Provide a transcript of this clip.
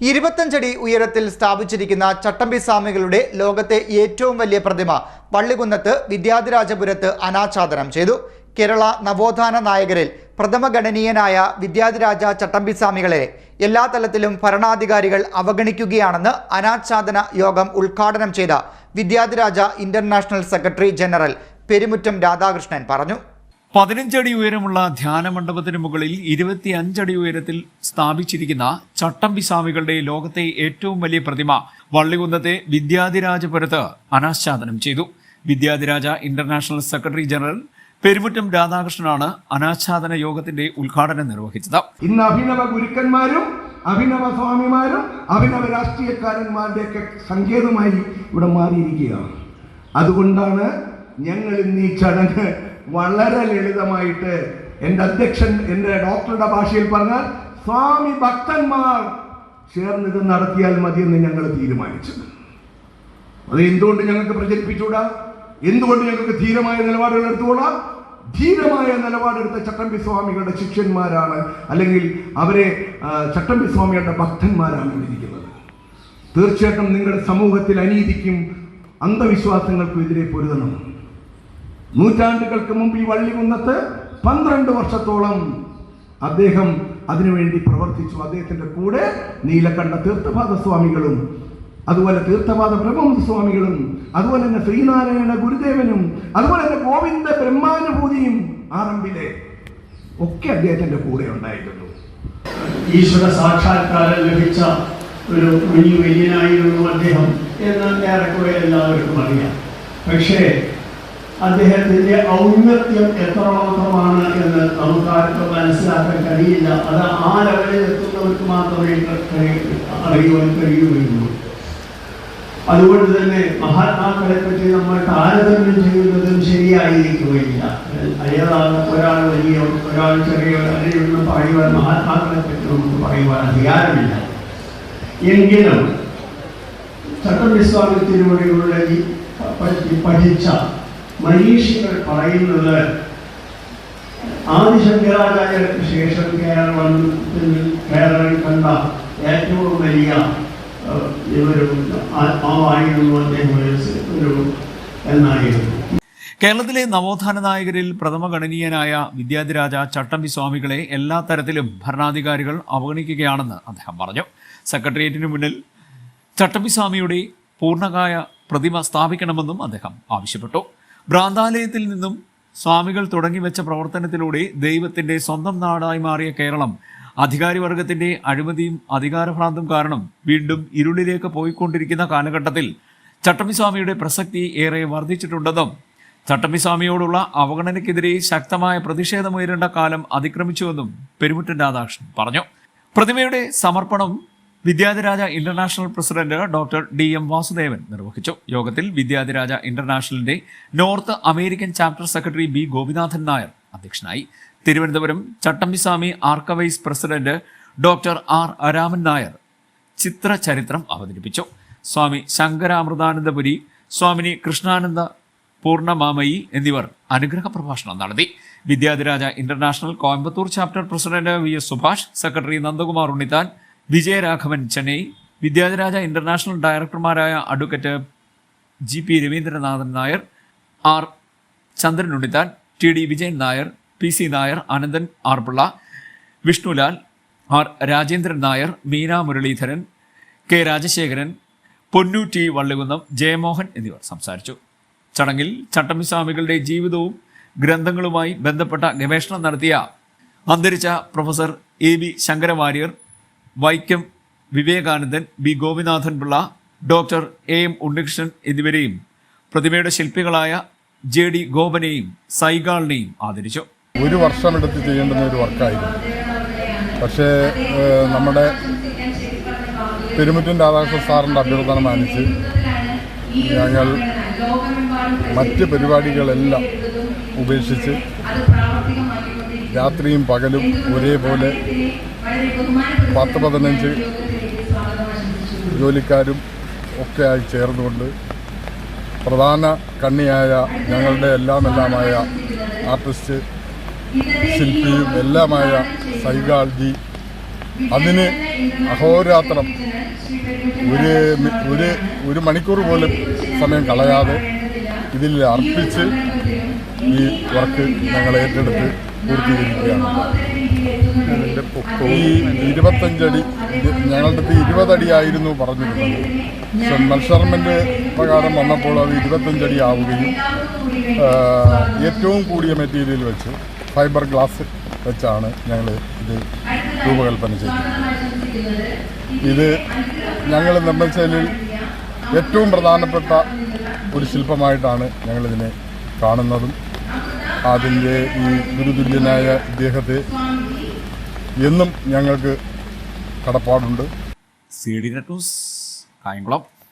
ഇരുപത്തഞ്ചടി ഉയരത്തിൽ സ്ഥാപിച്ചിരിക്കുന്ന ചട്ടമ്പി സ്വാമികളുടെ ലോകത്തെ ഏറ്റവും വലിയ പ്രതിമ പള്ളികുന്നത്ത് വിദ്യാധിരാജപുരത്ത് അനാച്ഛാദനം ചെയ്തു. കേരള നവോത്ഥാന നായകരിൽ പ്രഥമഗണനീയനായ വിദ്യാധിരാജ ചട്ടമ്പി സ്വാമികളെ എല്ലാ തലത്തിലും ഭരണാധികാരികൾ അവഗണിക്കുകയാണെന്ന് അനാച്ഛാദന യോഗം ഉദ്ഘാടനം ചെയ്ത Vidyadhiraja international secretary general Perumuttam Radhakrishnan പറഞ്ഞു. പതിനഞ്ചടി ഉയരമുള്ള ധ്യാന മണ്ഡപത്തിന് മുകളിൽ ഇരുപത്തി അഞ്ചടി ഉയരത്തിൽ സ്ഥാപിച്ചിരിക്കുന്ന ചട്ടമ്പി സ്വാമികളുടെ ലോകത്തെ ഏറ്റവും വലിയ പ്രതിമ വള്ളികുന്നത്തെ വിദ്യാധിരാജപുരത്ത് അനാച്ഛാദനം ചെയ്തു. Vidyadhiraja international secretary general Perumuttam രാധാകൃഷ്ണനാണ് അനാച്ഛാദന യോഗത്തിന്റെ ഉദ്ഘാടനം നിർവഹിച്ചത്. ഇന്ന് അഭിനവ ഗുരുക്കന്മാരും അഭിനവ സ്വാമിമാരും അഭിനവ രാഷ്ട്രീയക്കാരന്മാരുടെയൊക്കെ സങ്കേതമായി ഇവിടെ മാറിയിരിക്കുകയാണ്. അതുകൊണ്ടാണ് ഞങ്ങൾ ഇന്ന് ഈ ചടങ്ങ് വളരെ ലളിതമായിട്ട് എന്റെ അധ്യക്ഷൻ എന്റെ ഡോക്ടറുടെ ഭാഷയിൽ പറഞ്ഞാൽ സ്വാമി ഭക്തന്മാർ ചേർന്ന് ഇത് നടത്തിയാൽ മതിയെന്ന് ഞങ്ങൾ തീരുമാനിച്ചു. അത് എന്തുകൊണ്ട് ഞങ്ങൾക്ക് പ്രചരിപ്പിച്ചുകൂടാ? എന്തുകൊണ്ട് ഞങ്ങൾക്ക് ധീരമായ നിലപാടുകൾ എടുത്തുകൂടാ? ധീരമായ നിലപാടെടുത്ത ചട്ടമ്പി സ്വാമികളുടെ ശിഷ്യന്മാരാണ് അല്ലെങ്കിൽ അവരെ ചട്ടമ്പി സ്വാമികളുടെ ഭക്തന്മാരാണ് ഇവിടെ ഇരിക്കുന്നത്. തീർച്ചയായിട്ടും നിങ്ങളുടെ സമൂഹത്തിൽ അനീതിക്കും അന്ധവിശ്വാസങ്ങൾക്കും എതിരെ പൊരുതണം. നൂറ്റാണ്ടുകൾക്ക് മുമ്പ് ഈ വള്ളികുന്നത്ത് പന്ത്രണ്ട് വർഷത്തോളം അദ്ദേഹം അതിനുവേണ്ടി പ്രവർത്തിച്ചു. അദ്ദേഹത്തിന്റെ കൂടെ നീലകണ്ഠ തീർത്ഥപാദ സ്വാമികളും അതുപോലെ തീർത്ഥപാദ ബ്രഹ്മ സ്വാമികളും അതുപോലെ തന്നെ ശ്രീനാരായണ ഗുരുദേവനും അതുപോലെ തന്നെ ഗോവിന്ദ ബ്രഹ്മാനുഭൂതിയും ആറമ്പിലെ ഒക്കെ അദ്ദേഹത്തിന്റെ കൂടെ ഉണ്ടായിരുന്നു. ഈശ്വര സാക്ഷാത്കാരം ലഭിച്ച ഒരു വലിയ വലിയനായിരുന്നു അദ്ദേഹം എന്ന് ഏറെക്കുറെ എല്ലാവർക്കും അറിയാം. പക്ഷേ അദ്ദേഹത്തിന്റെ ഔന്നത്യം എത്രമാത്രമാണ് എന്ന് നമുക്കാർക്കും മനസ്സിലാക്കാൻ കഴിയില്ല. അത് ആ ലെവലിൽ എത്തുന്നവർക്ക് മാത്രമേ അറിയുവാൻ കഴിയുകയുള്ളൂ. അതുകൊണ്ട് തന്നെ മഹാത്മാക്കളെ പറ്റി നമ്മൾ താരതമ്യം ചെയ്യുന്നതും ശരിയായിരിക്കുകയില്ല. അയാളാണ് ഒരാൾ വലിയ ഒരാൾ ചെറിയ അങ്ങനെയൊന്നും പറയുവാൻ മഹാത്മാക്കളെ പറ്റി നമുക്ക് പറയുവാൻ അധികാരമില്ല. എങ്കിലും ചട്ടവിസ്വാമിത്തിലൂടെയുള്ള ഈ പഠിച്ച മനീഷികൾ പറയുന്നത് ആദിശങ്കരാചാര്യർക്ക് ശേഷം കേരളത്തിൽ കേരളം കണ്ട ഏറ്റവും വലിയ ഒരു ആത്മാവായിരുന്നു അദ്ദേഹം എന്നായിരുന്നു. കേരളത്തിലെ നവോത്ഥാന നായകരിൽ പ്രഥമ പ്രഥമഗണനീയനായ വിദ്യാധിരാജ ചട്ടമ്പി സ്വാമികളെ എല്ലാ തരത്തിലും ഭരണാധികാരികൾ അവഗണിക്കുകയാണെന്ന് അദ്ദേഹം പറഞ്ഞു. സെക്രട്ടേറിയറ്റിന് മുന്നിൽ ചട്ടമ്പി സ്വാമിയുടെ പൂർണകായ പ്രതിമ സ്ഥാപിക്കണമെന്നും അദ്ദേഹം ആവശ്യപ്പെട്ടു. ഭ്രാന്താലയത്തിൽ നിന്നും സ്വാമികൾ തുടങ്ങിവെച്ച പ്രവർത്തനത്തിലൂടെ ദൈവത്തിന്റെ സ്വന്തം നാടായി മാറിയ കേരളം അധികാരിവർഗത്തിന്റെ അഴിമതിയും അധികാരഭ്രാന്തും കാരണം വീണ്ടും ഇരുളിലേക്ക് പോയിക്കൊണ്ടിരിക്കുന്ന കാലഘട്ടത്തിൽ ചട്ടമ്പിസ്വാമിയുടെ പ്രസക്തി ഏറെ വർദ്ധിച്ചിട്ടുണ്ടെന്നും ചട്ടമ്പിസ്വാമിയോടുള്ള അവഗണനയ്ക്കെതിരെ ശക്തമായ പ്രതിഷേധമുയരേണ്ട കാലം അതിക്രമിച്ചുവെന്നും പെരുമുറ്റൻ രാധാകൃഷ്ണൻ പറഞ്ഞു. പ്രതിമയുടെ സമർപ്പണം Vidyadhiraja international president doctor D M Vasudevan നിർവഹിച്ചു. യോഗത്തിൽ Vidyadhiraja ഇന്റർനാഷണലിന്റെ north American chapter secretary B Gopinathan Nair അധ്യക്ഷനായി. Thiruvananthapuram Chattampiswami archives president doctor R അരാമൻ Nair ചിത്രചരിത്രം അവതരിപ്പിച്ചു. സ്വാമി ശങ്കരാമൃതാനന്ദപുരി സ്വാമിനി കൃഷ്ണാനന്ദ പൂർണമാമയി എന്നിവർ അനുഗ്രഹ പ്രഭാഷണം നടത്തി. Vidyadhiraja international Coimbatore chapter president V S Subhash secretary Nandakumar Unnithan Vijayaraghavan Chennai. Vidyadhiraja international ഡയറക്ടർമാരായ advocate G P Ravindranathan Nair R Chandran Unnithan T D Vijayan Nair P C Nair Ananthan R Pillai Vishnulal R Rajendran Nair Meena Muraleedharan K Rajasekharan Ponnu T Vallikunnam Jayamohan എന്നിവർ സംസാരിച്ചു. ചടങ്ങിൽ ചട്ടമ്പിസ്വാമികളുടെ ജീവിതവും ഗ്രന്ഥങ്ങളുമായി ബന്ധപ്പെട്ട ഗവേഷണം നടത്തിയ അന്തരിച്ച professor A B Shankaravariar Vaikom Vivekanandan B. Gopinathan Pillai doctor A. M. Unnikrishnan എന്നിവരെയും പ്രതിമയുടെ ശില്പികളായ ജെ. ഡി. ഗോപനെയും സൈഗാളിനെയും ആദരിച്ചു. ഒരു വർഷം എടുത്ത് ചെയ്യേണ്ടുന്ന ഒരു വർക്കായിരുന്നു. പക്ഷേ നമ്മുടെ പെരുമുറ്റൻ രാധാകൃഷ്ണൻ സാറിന്റെ അഭ്യർത്ഥന മാനിച്ച് ഞങ്ങൾ മറ്റ് പരിപാടികളെല്ലാം ഉപേക്ഷിച്ച് രാത്രിയും പകലും ഒരേപോലെ പത്ത് പതിനഞ്ച് ജോലിക്കാരും ഒക്കെയായി ചേർന്നുകൊണ്ട് പ്രധാന കണ്ണിയായ ഞങ്ങളുടെ എല്ലാം എല്ലാമായ ആർട്ടിസ്റ്റ് ശില്പിയും എല്ലാമായ സൈഗാൾജി അതിന് അഹോരാത്രം ഒരു ഒരു ഒരു മണിക്കൂർ പോലും സമയം കളയാതെ ഇതിൽ അർപ്പിച്ച് ഈ വർക്ക് ഞങ്ങൾ ഏറ്റെടുത്ത് പൂർത്തീകരിക്കുകയാണ്. ഈ ഇരുപത്തഞ്ചടി ഇത് ഞങ്ങളുടെ അടുത്ത് ഇരുപതടിയായിരുന്നു പറഞ്ഞിരുന്നത്. മെഷർമെന്റ് പ്രകാരം വന്നപ്പോൾ അത് ഇരുപത്തഞ്ചടി ആവുകയും ഏറ്റവും കൂടിയ മെറ്റീരിയൽ വെച്ച് ഫൈബർ ഗ്ലാസ് വെച്ചാണ് ഞങ്ങൾ ഇത് രൂപകൽപ്പന ചെയ്തത്. ഇത് ഞങ്ങൾ നിർമ്മിച്ചതിൽ ഏറ്റവും പ്രധാനപ്പെട്ട ഒരു ശില്പമായിട്ടാണ് ഞങ്ങളിതിനെ കാണുന്നതും. അതിന്റെ ഈ ഗുരുതുല്യനായ ഇദ്ദേഹത്തെ എന്നും ഞങ്ങൾക്ക് കടപ്പാടുണ്ട്. C D net news Kayamkulam.